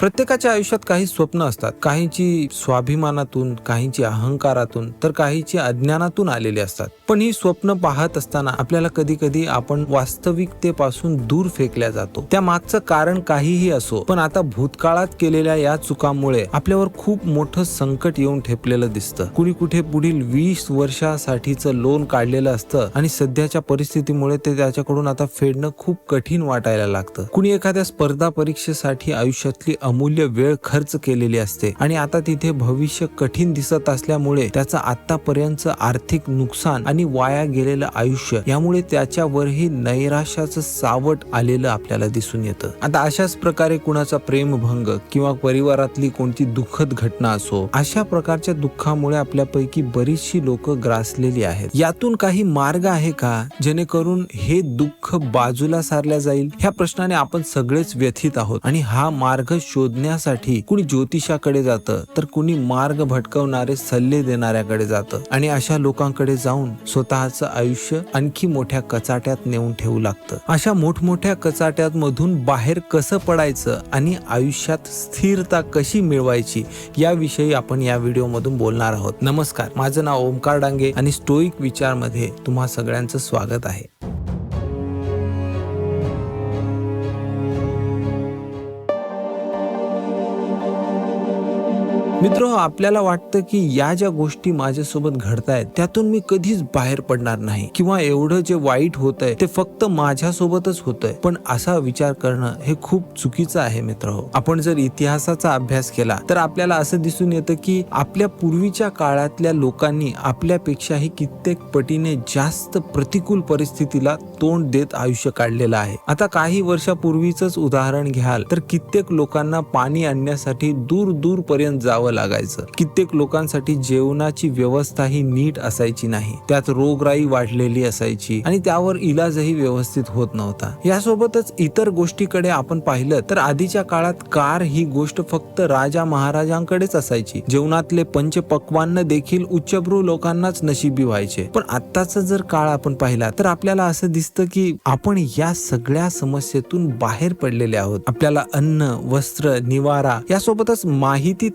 प्रत्येकाच्या आयुष्यात काही स्वप्न असतात. काहींची स्वाभिमानातून काहींची अहंकारातून तर काहींची अज्ञानातून आलेली असतात. पण ही स्वप्न पाहत असताना आपल्याला कधी कधी आपण वास्तविकतेपासून दूर फेकल्या जातो. त्या मागचं कारण काहीही असो पण आता भूतकाळात केलेल्या या चुकांमुळे आपल्यावर खूप मोठं संकट येऊन ठेपलेलं दिसतं. कुणी कुठे पुढील वीस वर्षासाठीचं लोन काढलेलं असतं आणि सध्याच्या परिस्थितीमुळे ते त्याच्याकडून आता फेडणं खूप कठीण वाटायला लागतं. कुणी एखाद्या स्पर्धा परीक्षेसाठी आयुष्यातली अमूल्य वेळ खर्च केलेली असते. आणि आता तिथे भविष्य कठीण दिसत असल्यामुळे त्याचं आतापर्यंत आर्थिक नुकसान आणि वाया गेलेलं आयुष्य यामुळे त्याच्यावरही नैराश्याचं सावट आलेलं आपल्याला दिसून येतं. आता अशाच प्रकारे कुणाचा प्रेमभंग किंवा परिवारातली कोणती दुःखद घटना असो अशा प्रकारच्या दुःखामुळे आपल्यापैकी बरीचशी लोक ग्रासलेली आहेत. यातून काही मार्ग आहे का? जेणेकरून हे दुःख बाजूला सारल्या जाईल? ह्या प्रश्नाने आपण सगळेच व्यथित आहोत. आणि हा मार्ग शोधण्यासाठी कुणी ज्योतिषाकडे जातं तर कुणी मार्ग भटकवणारे सल्ले देणाऱ्याकडे जातं. आणि अशा लोकांकडे जाऊन स्वतःचं आयुष्य आणखी मोठ्या कचाट्यात नेऊन ठेवू लागतं. अशा मोठमोठ्या कचाट्यात मधून बाहेर कसं पडायचं आणि आयुष्यात स्थिरता कशी मिळवायची याविषयी आपण या व्हिडिओमधून बोलणार आहोत. नमस्कार माझं नाव ओमकार डांगे आणि स्टोईक विचारमध्ये तुम्हा सगळ्यांचं स्वागत आहे. मित्र आपल्याला वाटतं की या ज्या गोष्टी माझ्यासोबत घडतायत त्यातून मी कधीच बाहेर पडणार नाही. किंवा एवढं जे वाईट होत आहे ते फक्त माझ्यासोबतच होतंय. पण असा विचार करणं हे खूप चुकीचं आहे मित्र. हो आपण जर इतिहासाचा अभ्यास केला तर आपल्याला असं दिसून येतं की आपल्या पूर्वीच्या काळातल्या लोकांनी आपल्यापेक्षाही कित्येक पटीने जास्त प्रतिकूल परिस्थितीला तोंड देत आयुष्य काढलेलं आहे. आता काही वर्षापूर्वीच उदाहरण घ्याल तर कित्येक लोकांना पाणी आणण्यासाठी दूर दूर पर्यंत जावं लागायचं. कित्येक लोकांसाठी जेवणाची व्यवस्था ही नीट असायची नाही. त्यात रोगराई वाढलेली असायची आणि त्यावर इलाजही व्यवस्थित होत नव्हता. यासोबतच इतर गोष्टीकडे आपण पाहिलं तर आधीच्या काळात कार ही गोष्ट फक्त राजा महाराजांकडेच असायची. जेवणातले पंचपक्वान्न देखील उच्चभ्रू लोकांनाच नशिबी व्हायचे. पण आत्ताचा जर काळ आपण पाहिला तर आपल्याला असं दिसतं की आपण या सगळ्या समस्येतून बाहेर पडलेले आहोत. आपल्याला अन्न वस्त्र निवारा यासोबतच माहिती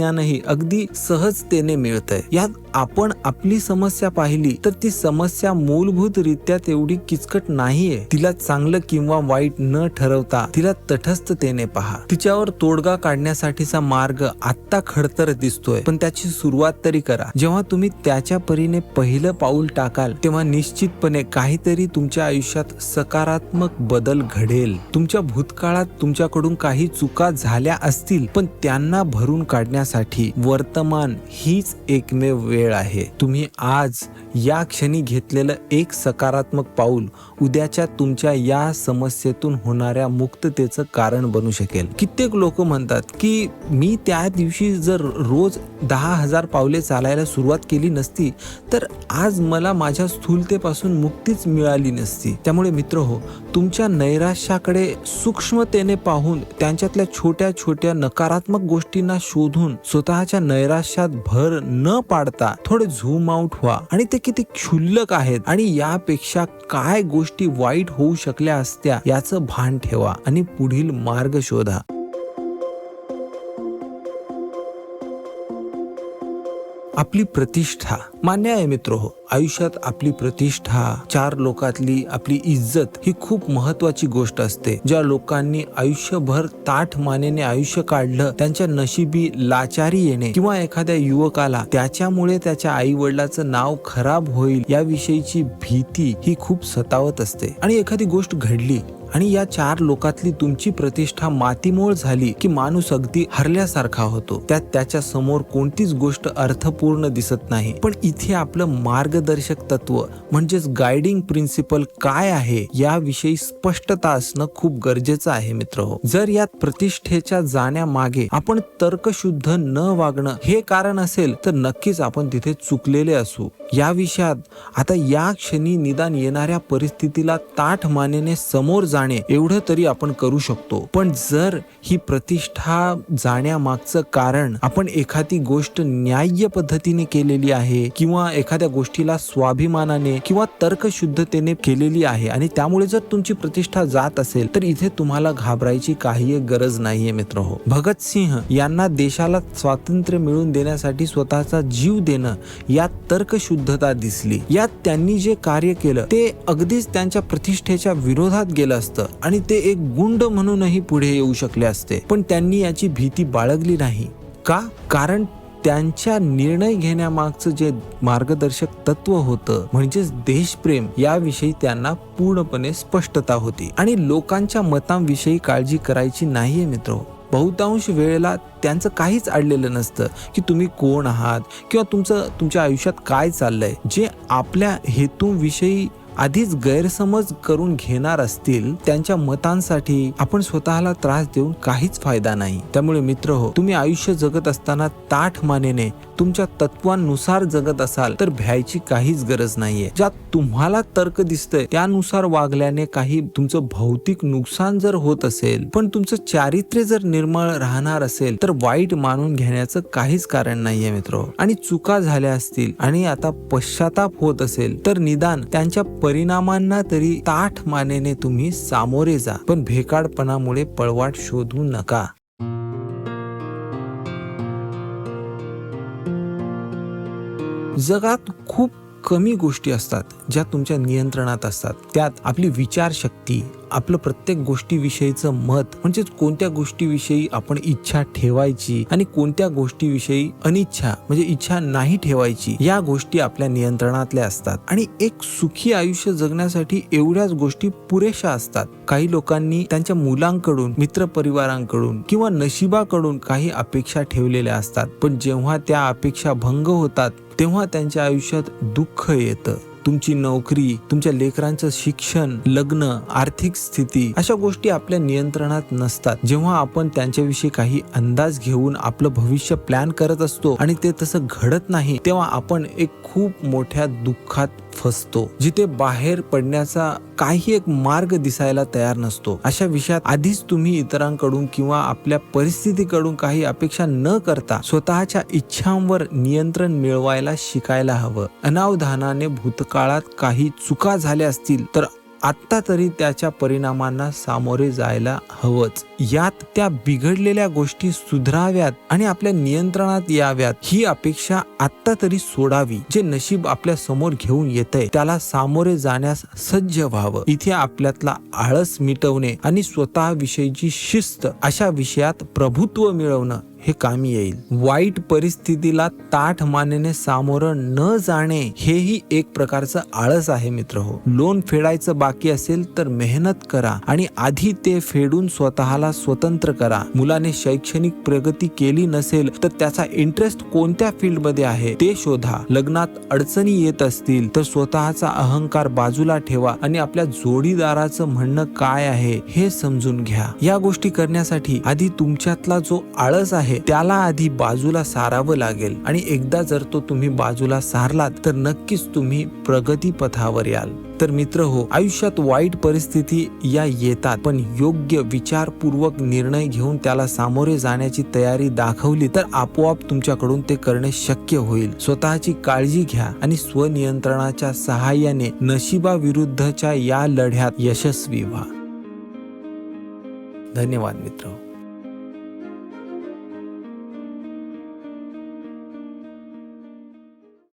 तंत्रज्ञानही अगदी सहजतेने मिळतंय. यात आपण आपली समस्या पाहिली तर ती समस्या मूलभूतरित्या तेवढी किचकट नाहीये. तिला चांगलं किंवा वाईट न ठरवता तिला तटस्थतेने पहा. तिच्यावर तोडगा काढण्यासाठीचा मार्ग आत्ता खडतर दिसतोय. पण त्याची सुरुवात तरी करा. जेव्हा तुम्ही त्याच्या परीने पहिलं पाऊल टाकाल तेव्हा निश्चितपणे काहीतरी तुमच्या आयुष्यात सकारात्मक बदल घडेल. तुमच्या भूतकाळात तुमच्याकडून काही चुका झाल्या असतील पण त्यांना भरून करण्यासाठी वर्तमान हीच एकमेव वेळ आहे. तुम्ही आज या क्षणी घेतलेलं एक सकारात्मक पाऊल उद्याच्या तुमच्या या समस्येतून होणाऱ्या मुक्ततेचं कारण बनू शकेल. कित्येक लोक म्हणतात की मी त्या दिवशी जर रोज दहा हजार पावले चालायला सुरुवात केली नसती तर आज मला माझ्या स्थूलतेपासून मुक्तीच मिळाली नसती. त्यामुळे मित्र हो तुमच्या नैराश्याकडे सूक्ष्मतेने पाहून त्यांच्यातल्या छोट्या छोट्या नकारात्मक गोष्टींना शोधून स्वतःच्या नैराश्यात भर न पाडता थोडे झूम आउट व्हा. आणि ते किती क्षुल्लक आहेत. आणि यापेक्षा काय गोष्टी वाईट होऊ शकल्या असत्या याचं भान ठेवा. आणि पुढील मार्ग शोधा. आपली प्रतिष्ठा. मान्य आहे मित्र हो आयुष्यात आपली प्रतिष्ठा चार लोकातली आपली इज्जत ही खूप महत्वाची गोष्ट असते. ज्या लोकांनी आयुष्यभर ताठ मानेने आयुष्य काढलं त्यांच्या नशिबी लाचारी येणे किंवा एखाद्या युवकाला त्याच्यामुळे त्याच्या आई वडिलाचं नाव खराब होईल याविषयीची भीती ही खूप सतावत असते. आणि एखादी गोष्ट घडली आणि या चार लोकातली तुमची प्रतिष्ठा मातीमोळ झाली की माणूस अगदी हरल्यासारखा होतो. त्यात त्याच्यासमोर कोणतीच गोष्ट अर्थपूर्ण दिसत नाही. पण इथे आपलं मार्ग मार्गदर्शक तत्व म्हणजेच गायडिंग प्रिन्सिपल काय आहे याविषयी स्पष्टता असणं खूप गरजेचं आहे मित्र हो जर यात प्रतिष्ठेच्या जाण्यामागे आपण तर्कशुद्ध न वागणं हे कारण असेल तर नक्कीच आपण तिथे चुकलेले असू. या विषयात आता या क्षणी निदान येणाऱ्या परिस्थितीला ताठ मानेने समोर जाणे एवढं तरी आपण करू शकतो. पण जर ही प्रतिष्ठा जाण्यामागचं कारण आपण एखादी गोष्ट न्याय्य पद्धतीने केलेली आहे किंवा एखाद्या गोष्टीला गोष्टीला स्वाभिमानाने किंवा तर्कशुद्धतेने केलेली आहे आणि त्यामुळे जर तुमची प्रतिष्ठा जात असेल तर इथे तुम्हाला घाबरायची काही गरज नाहीये मित्र हो. भगत सिंह यांना देशाला स्वातंत्र्य मिळवून देण्यासाठी स्वतःचा जीव देणं यात तर्कशुद्धता दिसली. यात त्यांनी जे कार्य केलं ते अगदीच त्यांच्या प्रतिष्ठेच्या विरोधात गेलं असतं आणि ते एक गुंड म्हणूनही पुढे येऊ शकले असते. पण त्यांनी याची भीती बाळगली नाही. का? कारण त्यांच्या निर्णय घेण्यामागचं जे मार्गदर्शक तत्व होतं म्हणजेच देशप्रेम याविषयी त्यांना पूर्णपणे स्पष्टता होती. आणि लोकांच्या मतांविषयी काळजी करायची नाहीये मित्र. बहुतांश वेळेला त्यांचं काहीच अडलेलं नसतं की तुम्ही कोण आहात किंवा तुमचं तुमच्या आयुष्यात काय चाललंय. जे आपल्या हेतूविषयी आधीच गैरसमज करून घेणार असतील त्यांच्या मतांसाठी आपण स्वतःला त्रास देऊन काहीच फायदा नाही. त्यामुळे मित्र हो तुम्ही आयुष्य जगत असताना ताठ मानेने तुमच्या तत्वांनुसार जगत असाल तर भ्यायची काहीच गरज नाहीये. ज्यात तुम्हाला तर्क दिसतंय त्यानुसार वागल्याने काही तुमचं भौतिक नुकसान जर होत असेल पण तुमचं चारित्र्य जर निर्मळ राहणार असेल तर वाईट मानून घेण्याचं काहीच कारण नाहीये मित्र. आणि चुका झाल्या असतील आणि आता पश्चाताप होत असेल तर निदान त्यांच्या परिणामांना तरी ताठ मानेने तुम्ही सामोरे जा. पण भेकाडपणामुळे पळवाट शोधू नका. जगात खूप कमी गोष्टी असतात ज्या तुमच्या नियंत्रणात असतात. त्यात आपली विचारशक्ती आपलं प्रत्येक गोष्टीविषयीचं मत म्हणजेच कोणत्या गोष्टीविषयी आपण इच्छा ठेवायची आणि कोणत्या गोष्टीविषयी अनिच्छा म्हणजे इच्छा नाही ठेवायची या गोष्टी आपल्या नियंत्रणातल्या असतात. आणि एक सुखी आयुष्य जगण्यासाठी एवढ्याच गोष्टी पुरेशा असतात. काही लोकांनी त्यांच्या मुलांकडून मित्रपरिवारांकडून किंवा नशिबाकडून काही अपेक्षा ठेवलेल्या असतात. पण जेव्हा त्या अपेक्षा भंग होतात तेव्हा त्यांच्या आयुष्यात दुःख येतं. तुमची नोकरी तुमच्या लेकरांचं शिक्षण लग्न आर्थिक स्थिती अशा गोष्टी आपल्या नियंत्रणात नसतात. जेव्हा आपण त्यांच्याविषयी काही अंदाज घेऊन आपलं भविष्य प्लॅन करत असतो आणि ते तसं घडत नाही तेव्हा आपण एक खूप मोठ्या दुःखात फसतो जिथे बाहेर पडण्याचा काही एक मार्ग दिसायला तयार नसतो. अशा विषयात आधीच तुम्ही इतरांकडून किंवा आपल्या परिस्थितीकडून काही अपेक्षा न करता स्वतःच्या इच्छांवर नियंत्रण मिळवायला शिकायला हवं. अनावधानाने भूतकाळात काही चुका झाल्या असतील तर आत्ता तरी त्याच्या परिणामांना सामोरे जायला हवंच. यात त्या बिघडलेल्या गोष्टी सुधराव्यात आणि आपल्या नियंत्रणात याव्यात. ही अपेक्षा आत्ता तरी सोडावी जे नशीब आपल्यासमोर घेऊन येतंय. त्याला सामोरे जाण्यास सज्ज व्हावं. इथे आपल्यातला आळस मिटवणे आणि स्वतःविषयीची शिस्त अशा विषयात प्रभुत्व मिळवणं हे कामी येईल. वाईट परिस्थितीला ताठ मानेने सामोरं न जाणे हेही एक प्रकारचं आळस आहे मित्र हो. लोन फेडायचं बाकी असेल तर मेहनत करा आणि आधी ते फेडून स्वतःला स्वतंत्र करा. मुलाने शैक्षणिक प्रगती केली नसेल तर त्याचा इंटरेस्ट कोणत्या फील्डमध्ये आहे ते शोधा. लग्नात अडचणी येत असतील तर स्वतःचा अहंकार बाजूला ठेवा आणि आपल्या जोडीदाराचं म्हणणं काय आहे हे समजून घ्या. या गोष्टी करण्यासाठी आधी तुमच्यातला जो आळस आहे आहे. त्याला आधी बाजूला सारावं लागेल आणि एकदा जर तो तुम्ही बाजूला सारलात तर नक्कीच तुम्ही प्रगती पथावर याल. तर मित्र हो आयुष्यात वाईट परिस्थिती या येतात पण योग्य विचारपूर्वक निर्णय घेऊन त्याला सामोरे जाण्याची तयारी दाखवली तर आपोआप तुमच्याकडून ते करणे शक्य होईल. स्वतःची काळजी घ्या आणि स्वनियंत्रणाच्या सहाय्याने नशिबाविरुद्धच्या या लढ्यात यशस्वी व्हा. धन्यवाद मित्र हो.